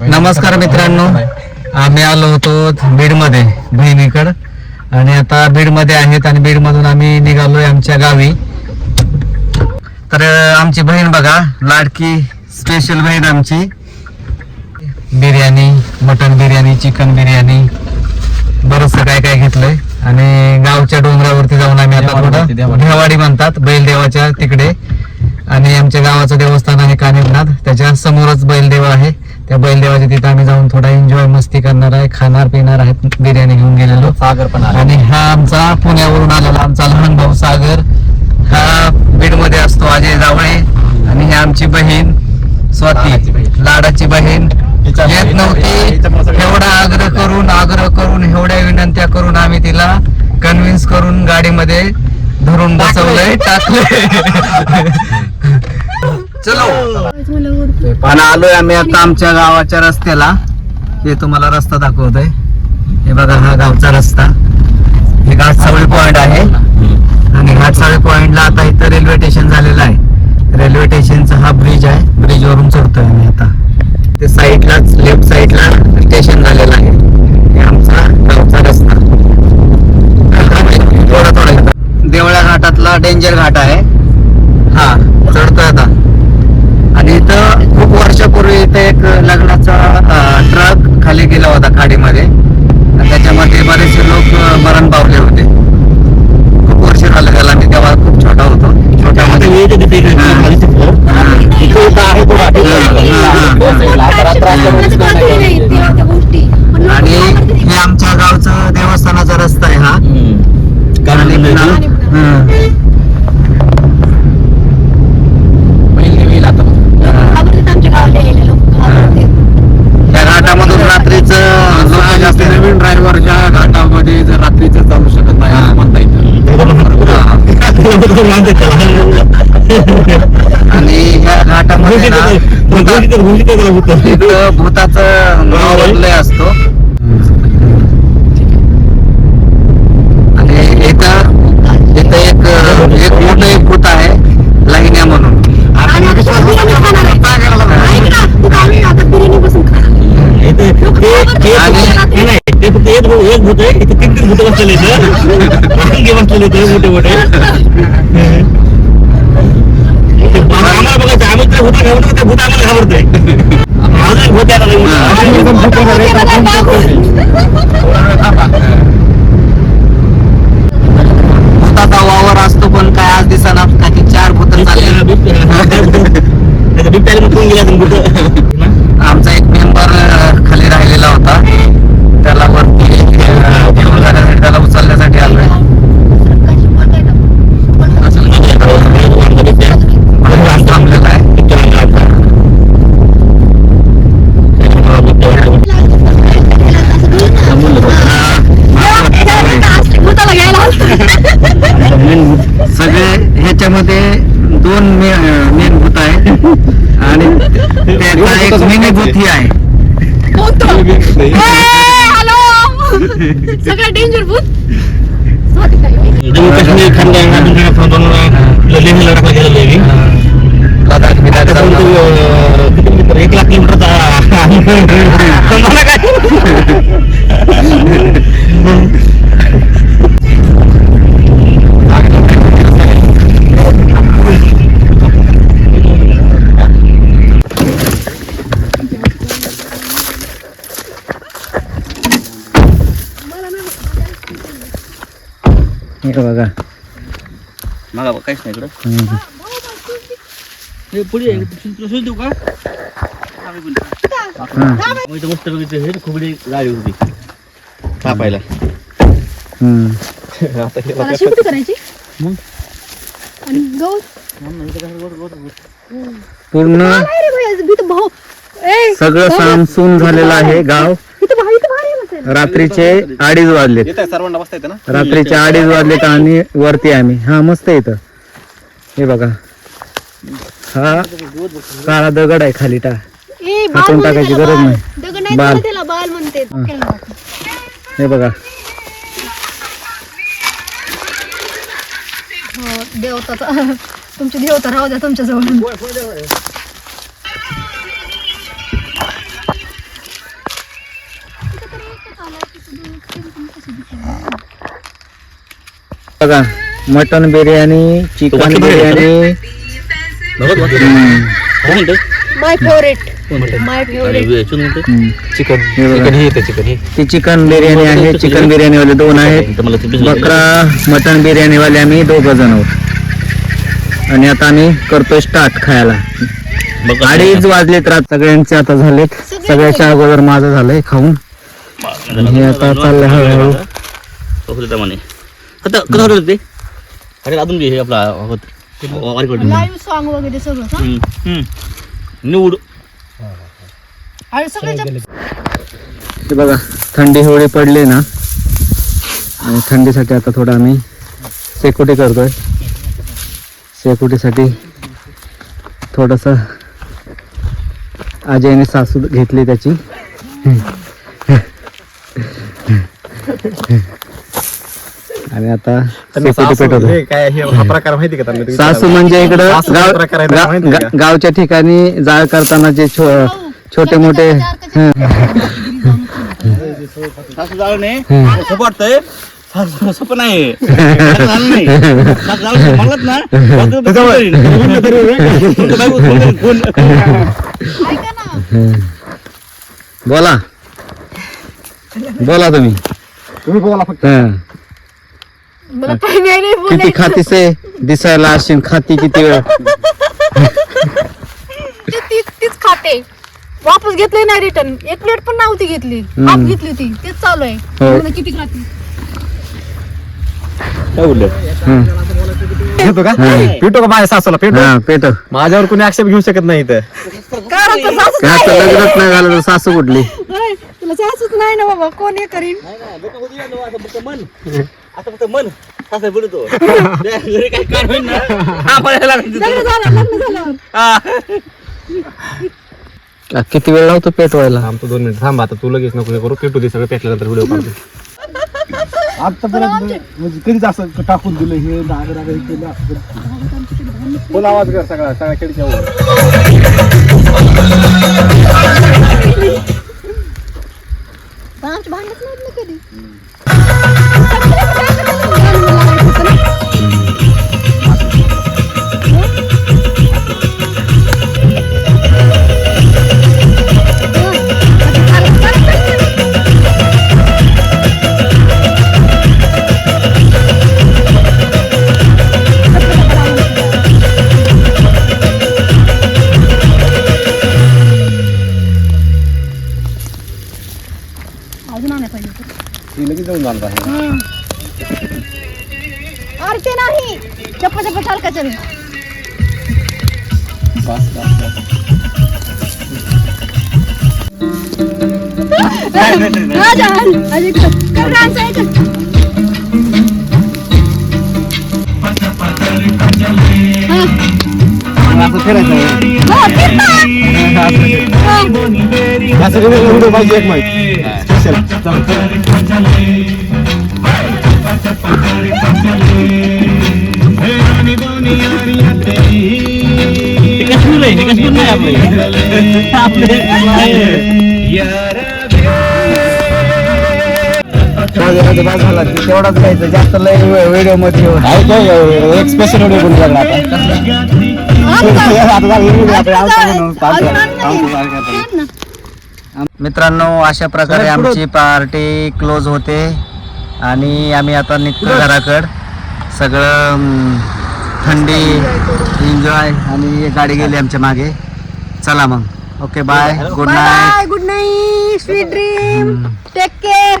नमस्कार मित्रांनो. आम्ही आलो होतो बीडमध्ये बहिणीकड आणि आता बीडमध्ये आहेत आणि बीडमधून आम्ही निघालोय आमच्या गावी. तर आमची बहीण बघा लाडकी स्पेशल बहीण आमची. बिर्याणी मटन बिर्याणी चिकन बिर्याणी बरंच काय काय घेतलंय. आणि गावच्या डोंगरावरती जाऊन आम्ही आता देवाडी म्हणतात बैलदेवाच्या तिकडे. आणि आमच्या गावाचं देवस्थान आहे कानिपनाथ त्याच्या समोरच बैलदेव आहे. त्या बैलदेवाच्या तिथे आम्ही जाऊन थोडा एन्जॉय मस्ती करणार आहे खाणार पिणार आहे बिर्याणी घेऊन गेलेलो. सागर पण आणि हा आमचा पुण्यावरून आलेला आमचा लहान भाऊ सागर. हा बीडमध्ये असतो अजय जावळे आणि ही आमची बहीण स्वाती. लाडाची बहीण. येत नव्हती. एवढा आग्रह करून आग्रह करून एवढ्या विनंत्या करून आम्ही तिला कन्व्हिन्स करून गाडीमध्ये धरून बसवलंय टाकलंय. चलो. आणि आलोय आम्ही आता आमच्या गावाच्या रस्त्याला. हे तुम्हाला रस्ता दाखवतोय. हे बघा हा गावचा रस्ता. हे घाटसावळी पॉइंट आहे. आणि घाटसावळी पॉइंटला आता इथं रेल्वे आणि या घाटामध्ये ना भूता- इकडं भूताचं नाव असतो आणि इथं इथं एक एक मोठं एक भूत आहे लाईन्या म्हणून मोठे मोठे भूताचा वावर असतो पण काय आज दिसना एक मिनी भूत ही। आहे सगळं डेंजर भूत जम्मू काश्मीर खानदान अजून काय फोन बनवला लेहला टाकला गेलेलं आहे. मी. लडाख बिडाख आता पण तो, जाऊन अं, किती किलोमीटर एक लाख किलोमीटरचा. तुम्हाला काय? हे बघा मागा काहीच नाही इकडं. हे पुढे आहे. तुला शोध देऊ का. मग इथं मस्त बघितलं हे खुबडी गाडी होती कापायला हम्म. आता हे मला शेपटी करायची मग? आणि गवत पूर्ण नाही रे भाऊ ए, सगळं. सामसून झालेलं आहे गाव इथं भाऊ इथं भारी आहे म्हणते. रात्रीचे अडीच येत आहे सर्वांना बसता येतं ना? रात्रीचे अडीच वाजलेत आणि वरती आम्ही. हा मस्त आहे इथं. हे बघा. हा काळा दगड आहे खाली टा ए, बाल हातून टाकायची गरज. नाही. दगड नाही बाल. हे. बघा. हो, देवता तुमची देवता राहू द्या तुमच्या जवळ बघा mutton biryani chicken biryani. My favourite. My favourite. Chicken. हे. चिकन हे हे. ती चिकन बिर्याणी आहे चिकन बिर्याणी वाले दोन आहेत. बकरा मटन बिर्याणी वाले आम्ही दोघ जण आहोत. आणि आता आम्ही करतोय स्टार्ट खायला. अडीच वाजलेत रात. सगळ्यांचे आता झालेत. सगळ्याच्या अगोदर माझं झालंय खाऊन. आणि हे आता चाललंय हळूहळू. आता कसं होतं ते? अरे अजून बी हे आपला होत. लाईव्ह सॉन्ग वगैरे सगळं हा? निवड. आणि सगळ्याच्या हे बघा थंडी होळी पडली ना आणि थंडीसाठी आता थोडं आम्ही सेकुटी करतोय. सेकुटीसाठी थोडस अजयने सासू घेतली त्याची. आणि आता सेकुटी पेटवतोय. काय हे हा प्रकार माहिती का त्यांना? सासू म्हणजे इकडं सासू गाव प्रकार आहे, माहिती? गा- गावच्या ठिकाणी जाळ करताना जे छो- छोटे मोठे हं. सासू जाळं नाही. सोपं वाटतंय सासू सोपं नाही. सासू झालं नाही. सासू जाळं म्हणलं ना सासू बरोबर करीन. कोणतं बायको, कोण- कोण- ऐका ना. बोला. बोला तुम्ही. तुम्ही बोला फक्त. हं. मला काही नाही रे किती. खातीस दिसायला अशी खाती किती वेळ तीच तीच खाते। वापस घेतले नाही रिटर्न एक प्लेट पण नव्हती घेतली. हम्म. घेतली ती तेच चालू आहे. म्हणलं किती खाती? काय बोललं? हं. का. पिटो का माझ्या सासूला? पिटो? हा पेट. माझ्यावर कोणी आक्षेप घेऊ शकत नाही इथं. कारण तर सासूच काय आता लग्नच नाही झालं तर सासू कुठली. तुला सासूच नाही ना बाबा. कोण हे करीन? आता फक्त मन सासू बोलतो. घरी होईल ना? तिथं. झालं लग्न हा. किती वेळ लावतो पेटवायला थांबतो दोन मिनिट थांब आता तू लगेच नको हे करू. पेटू दे सगळं पेटल्यानंतर व्हिडिओ काढतो आतापर्यंत म्हणजे कधीच असं टाकून दिलं हे हे केलं असं फुल आवाज कर सगळा सगळ्या खेळच्या पण आमची भांडणच नाहीत ना कधी? होतं. लगेच जाऊन झालं आहे अरे ते नाही? चप्पा चप्पा चाल का चल। राजा अजय कर कर डान्स आहे कर। असं फिरायचं हो. हा. यासाठी व्हिडिओ पाहिजे एक माहिती स्पेशल काश्मीर आहे काश्मीर नाही आपले. आपले झाला तेवढाच घ्यायचं जास्त लय व्हिडिओमध्ये एक स्पेशल व्हिडिओ बनवू लागला आता. मित्रांनो अशा प्रकारे. आमची पार्टी क्लोज होते आणि आम्ही आता निघतो घराकड. सगळं थंडी एन्जॉय आणि एक गाडी गेली आमच्या मागे. चला मग. Okay bye. Good night bye good night sweet dream take care